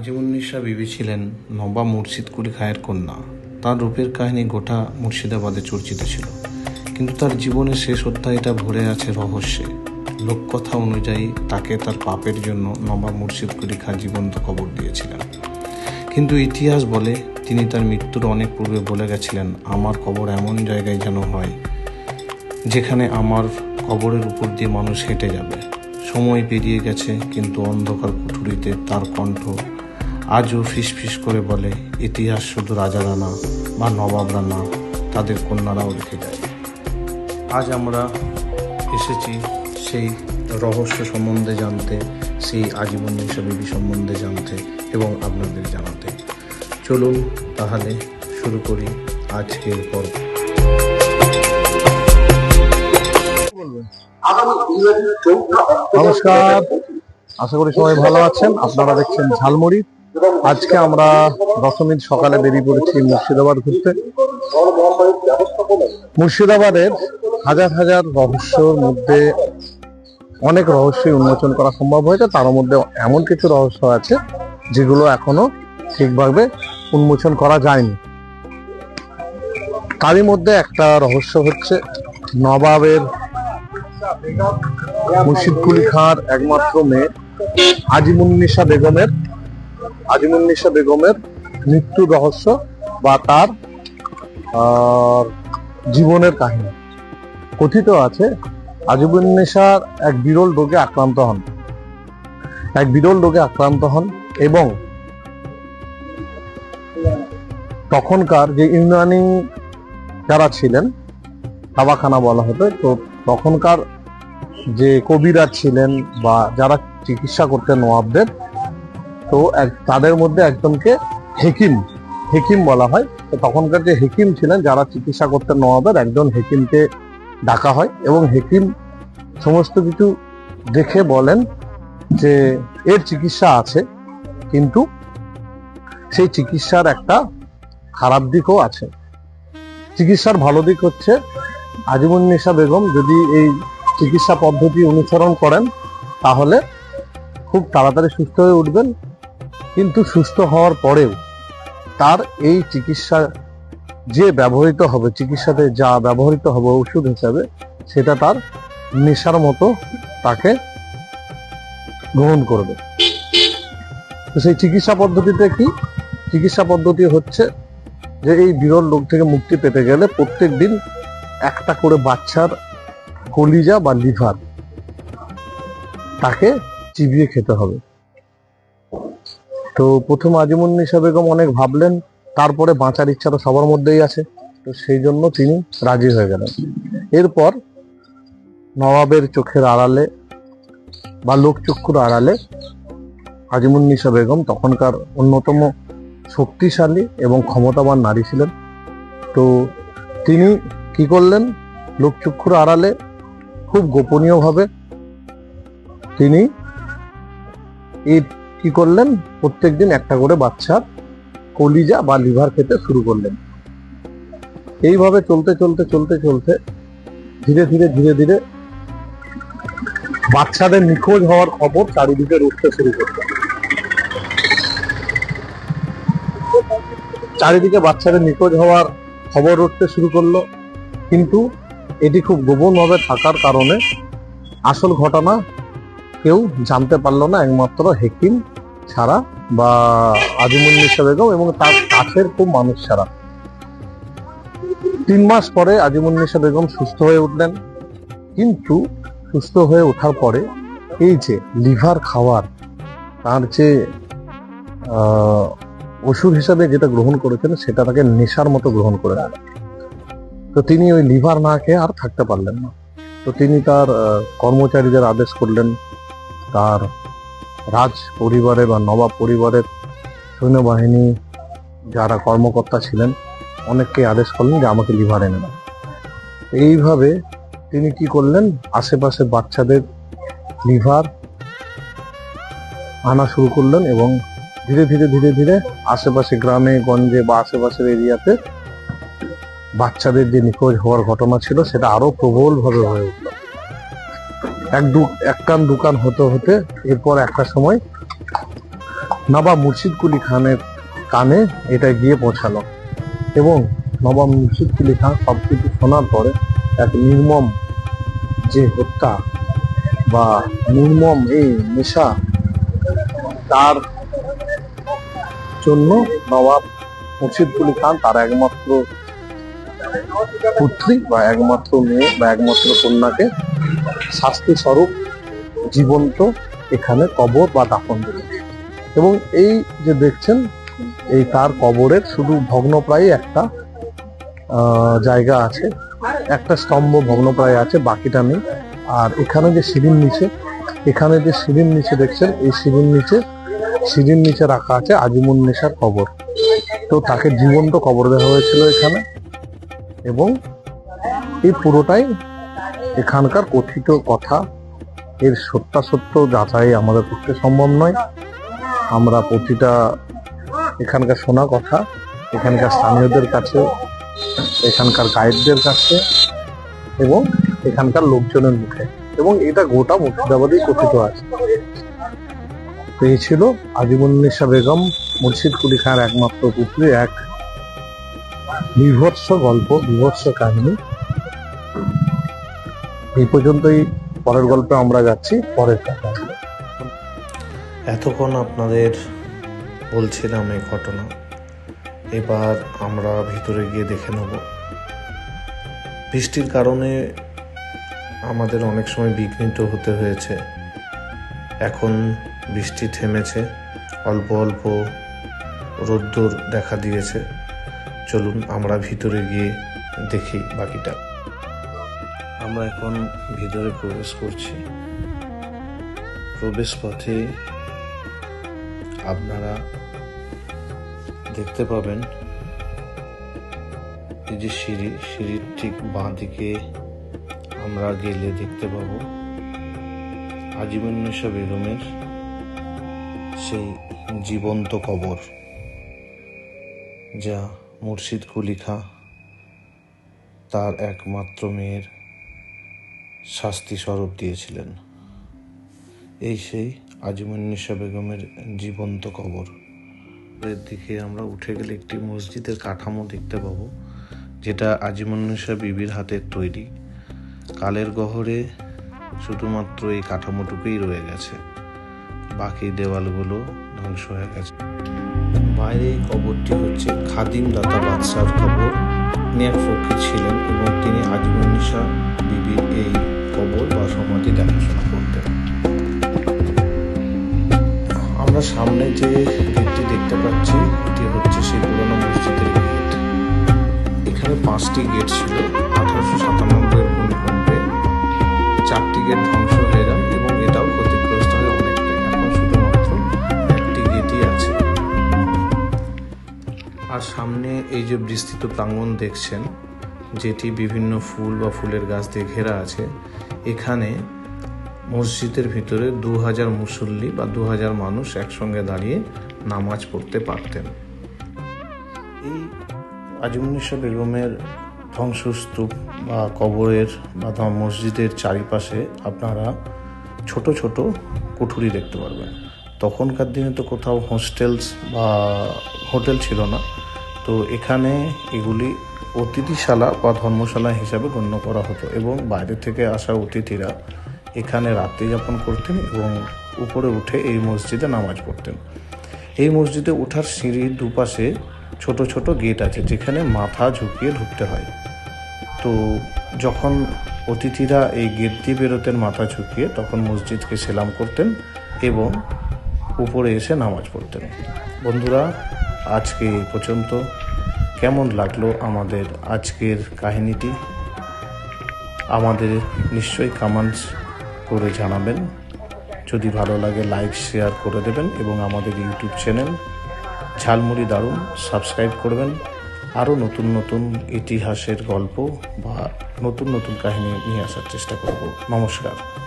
আজিমুন্নিসা বিবি ছিলেন নবাব মুর্শিদ কুলি খায়ের কন্যা। তার রূপের কাহিনী গোটা মুর্শিদাবাদে চর্চিত ছিল। কিন্তু তার জীবনের শেষ অধ্যায়টা ভরে আছে রহস্যে। লোককথা অনুযায়ী তাকে তার পাপের জন্য নবাব মুর্শিদ কুলি খাঁ জীবন্ত কবর দিয়েছিলেন। কিন্তু ইতিহাস বলে তিনি তার মৃত্যুর অনেক পূর্বে বলে গেছিলেন, আমার কবর এমন জায়গায় যেন হয় যেখানে আমার কবরের উপর দিয়ে মানুষ হেঁটে যাবে। সময় পেরিয়ে গেছে, কিন্তু অন্ধকার কুঠুরিতে তার কণ্ঠ আজও ফিসফিস করে বলে, ইতিহাস শুধু রাজারা না, বা নবাবরা না, তাদের কন্যারাও রেখে যায়। আজ আমরা এসেছি সেই রহস্য সম্বন্ধে জানতে, সেই আজীবন বিবি সম্বন্ধে জানতে এবং আপনাদের জানাতে। চলুন তাহলে শুরু করি আজকের পর্ব। নমস্কার। আশা করি সবাই ভালো আছেন। আপনারা দেখছেন ঝালমুড়ি। আজকে আমরা দশমীর সকালে বেরিয়ে পড়েছি মুর্শিদাবাদ ঘুরতে। মুর্শিদাবাদের হাজার হাজার রহস্যর মধ্যে অনেক রহস্যই উন্মোচন করা সম্ভব হয়েছে। তার মধ্যে এমন কিছু রহস্য আছে যেগুলো এখনও ঠিকভাবে উন্মোচন করা যায়নি। তারই মধ্যে একটা রহস্য হচ্ছে, নবাবের মুর্শিদ কুলি খাঁর একমাত্র মেয়ে আজিমুন্নিসা বেগমের বেগমের রহস্য বা তার জীবনের কাহিনী। কথিত আছে এক বিরল রোগে আক্রান্ত হন। এক বিরল রোগে আক্রান্ত হন এবং তখনকার যে ইউনানি যারা ছিলেন তাবাখানা বলা হতো, তো তখনকার যে কবিরাজ ছিলেন বা যারা চিকিৎসা করতেন নবাবদের তো এক- তাদের মধ্যে একজনকে হেকিম হেকিম বলা হয়। তো তখনকার যে হেকিম ছিলেন, যারা চিকিৎসা করতেন নবাবের একজন হেকিমকে ডাকা হয় এবং হেকিম সমস্ত কিছু দেখে বলেন যে এর চিকিৎসা আছে, কিন্তু সেই চিকিৎসার একটা খারাপ দিকও আছে। চিকিৎসার ভালো দিক হচ্ছে, আজিমুন্নিসা বেগম যদি এই চিকিৎসা পদ্ধতি অনুসরণ করেন, তাহলে খুব তাড়াতাড়ি সুস্থ হয়ে উঠবেন। কিন্তু সুস্থ হওয়ার পরেও তার এই চিকিৎসা যে ব্যবহৃত হবে, চিকিৎসাতে যা ব্যবহৃত হবে ওষুধ হিসাবে, সেটা তার নেশার মতো তাকে গ্রহণ করবে। সেই চিকিৎসা পদ্ধতিতে কি? চিকিৎসা পদ্ধতি হচ্ছে যে এই বিরল রোগ থেকে মুক্তি পেতে গেলে প্রত্যেক দিন একটা করে বাচ্চার কলিজা বা লিভার তাকে চিবিয়ে খেতে হবে। তো প্রথম আজিমুন্নিসা বেগম অনেক ভাবলেন, তারপরে বাঁচার ইচ্ছা তো সবার মধ্যেই আছে, তো সেই জন্য তিনি রাজি হয়ে গেলেন। এরপর নবাবের চোখের আড়ালে বা লোকচক্ষুর আড়ালে আজিমুন্নিসা বেগম তখনকার অন্যতম শক্তিশালী এবং ক্ষমতাবান নারী ছিলেন। তো তিনি কি করলেন? লোকচক্ষুর আড়ালে খুব গোপনীয়ভাবে তিনি এই কি করলেন? প্রত্যেকদিন একটা করে বাচ্চার কলিজা বা লিভার খেতে শুরু করলেন। এইভাবে চলতে চলতে চলতে চলতে ধীরে ধীরে ধীরে ধীরে বাচ্চাদের নিখোঁজ হওয়ার খবর চারিদিকে উঠতে শুরু করল চারিদিকে বাচ্চাদের নিখোঁজ হওয়ার খবর উঠতে শুরু করল। কিন্তু এটি খুব গোপনভাবে থাকার কারণে আসল ঘটনা কেউ জানতে পারল না, একমাত্র হেকিম ছাড়া বা আজিমুন্নিসা বেগম এবং তার কাছের খুব মানুষ ছাড়া। তিন মাস পরে আজিমুন্নিসা বেগম সুস্থ হয়ে উঠলেন। কিন্তু সুস্থ হয়ে ওঠার পরে এই যে লিভার খাওয়ার, তার যে ওষুধ হিসাবে যেটা গ্রহণ করেছেন সেটা তাকে নেশার মতো গ্রহণ করে তো তিনি ওই লিভার না খেয়ে আর থাকতে পারলেন না। তো তিনি তার কর্মচারীদের আদেশ করলেন, তার রাজ পরিবারে বা নবাব পরিবারের সৈন্যবাহিনী যারা কর্মকর্তা ছিলেন অনেককে আদেশ করলেন যে আমাকে লিভার এনে দাও। এইভাবে তিনি কি করলেন? আশেপাশে বাচ্চাদের লিভার আনা শুরু করলেন এবং ধীরে ধীরে ধীরে ধীরে আশেপাশে গ্রামে, গঞ্জে বা আশেপাশের এরিয়াতে বাচ্চাদের যে নিখোঁজ হওয়ার ঘটনা ছিল, সেটা আরও প্রবল ভাবে হয়ে উঠল। এক দু, এক কান দোকান হতে হতে এরপর একটা সময় নবাব মুর্শিদ খানের কানে এটা গিয়ে পৌঁছালো। এবং নবাব মুর্শিদ কুলি খান সব কিছু শোনার পরে এক নির্মম যে হত্যা বা নির্মম এই নেশা তার জন্য নবাব মুর্শিদ কুলি খান তার একমাত্র পুত্রী বা একমাত্র মেয়ে বা একমাত্র কন্যাকে শাস্তি স্বরূপ জীবন্ত এখানে কবর বা দাফন দিলেন এবং এই যে দেখছেন, এই তার কবরের শুধু ভগ্নপ্রায় একটা জায়গা আছে, একটা স্তম্ভ ভগ্নপ্রায় আছে, বাকিটা নেই। আর এখানে যে সিঁড়ির নিচে, এখানে যে সিঁড়ির নিচে দেখছেন, এই সিঁড়ির নিচে সিঁড়ির নিচে রাখা আছে আজিমুন নেশার কবর। তো তাকে জীবন্ত কবর দেওয়া হয়েছিল এখানে। এবং এই পুরোটাই এখানকার কথিত কথা, এর সত্যাসত্য যাচাই আমাদের পক্ষে সম্ভব নয়। আমরা প্রতিটা এখানকার শোনা কথা, এখানকার স্থানীয়দের কাছে, এখানকার গাইডদের কাছে এবং এখানকার লোকজনের মুখে। এবং এটা গোটা মুর্শিদাবাদই কথিত আছে। তো এই ছিল আজিমুন্নিসা বেগম, মুর্শিদ কুলি খাঁর একমাত্র পুত্রী, এক বিভৎস গল্প, বিভৎস কাহিনী। এই পর্যন্তই পরের গল্পে আমরা যাচ্ছি, পরের কথা এতক্ষণ আপনাদের বলছিলাম এই ঘটনা। এবার আমরা ভিতরে গিয়ে দেখে নেব। বৃষ্টির কারণে আমাদের অনেক সময় বিঘ্নিত হতে হয়েছে। এখন বৃষ্টি থেমেছে, অল্প অল্প রোদ্দুর দেখা দিয়েছে। চলুন আমরা ভিতরে গিয়ে দেখি বাকিটা। আমরা এখন ভিতরে প্রবেশ করছি। প্রবেশ পথে আপনারা দেখতে পাবেন এই যে সিঁড়ি, সিঁড়ির ঠিক বাঁ দিকে আমরা গেলে দেখতে পাবো আজিমুন্নেশা বেগমের সেই জীবন্ত কবর, যা মুর্শিদ কুলিখা তার একমাত্র মেয়ের শাস্তি স্বরূপ দিয়েছিলেন। এই সেই আজিমুন্নিসা বেগমের জীবন্ত কবর। এর দিকে আমরা উঠে গেলে একটি মসজিদের কাঠামো দেখতে পাবো, যেটা আজিমুন্নিসা বিবির হাতের তৈরি। কালের গহরে শুধুমাত্র এই কাঠামোটুকুই রয়ে গেছে। বাকি দেওয়ালগুলো ধ্বংস হয়ে গেছে। বাইরে এই কবরটি হচ্ছে খাদিম দাতা বাদশার কবর। এক ফকির ছিলেন এবং তিনি আজিমুন্নিসা বিবির এই সামনে যে গেটটি দেখতে পাচ্ছি, এটি হচ্ছে সেই পুরোনো মসজিদের গেট। এখানে পাঁচটি গেট ছিল, আঠারোশো সাতানব্বই ভূমিকম্পে। চারটি গেট ধ্বংস হয়ে যায় এবং এটাও ক্ষতিগ্রস্ত হয় অনেকটাই। এখন শুধুমাত্র একটি গেটই আছে। আর সামনে এই যে বিস্তৃত প্রাঙ্গণ দেখছেন, যেটি বিভিন্ন ফুল বা ফুলের গাছ দিয়ে ঘেরা আছে, এখানে মসজিদের ভিতরে দু হাজার মুসল্লি বা দু হাজার মানুষ একসঙ্গে দাঁড়িয়ে নামাজ পড়তে পারতেন। এই আজিমুন্নিসা বেগমের ধ্বংসস্তূপ বা কবরের বা মসজিদের চারিপাশে আপনারা ছোট ছোট কুঠুরি দেখতে পারবেন। তখনকার দিনে তো কোথাও হোস্টেলস বা হোটেল ছিল না। তো এখানে এগুলি অতিথিশালা বা ধর্মশালা হিসাবে গণ্য করা হতো এবং বাইরে থেকে আসা অতিথিরা এখানে রাত্রি যাপন করতেন এবং উপরে উঠে এই মসজিদে নামাজ পড়তেন। এই মসজিদে ওঠার সিঁড়ির দুপাশে ছোট ছোট গেট আছে যেখানে মাথা ঝুঁকিয়ে ঢুকতে হয়। তো যখন অতিথিরা এই গেট দিয়ে বেরোতেন মাথা ঝুঁকিয়ে, তখন মসজিদকে সেলাম করতেন এবং উপরে এসে নামাজ পড়তেন। বন্ধুরা, আজকে এই পর্যন্ত। কেমন লাগল আমাদের আজকের কাহিনীটি? আমাদের নিশ্চয়ই কমেন্টস করে জানাবেন। যদি ভালো লাগে লাইক শেয়ার করে দেবেন এবং আমাদের ইউটিউব চ্যানেল ঝালমুড়ি দারুণ সাবস্ক্রাইব করবেন। আরও নতুন নতুন ইতিহাসের গল্প বা নতুন নতুন কাহিনী নিয়ে আসার চেষ্টা করব। নমস্কার।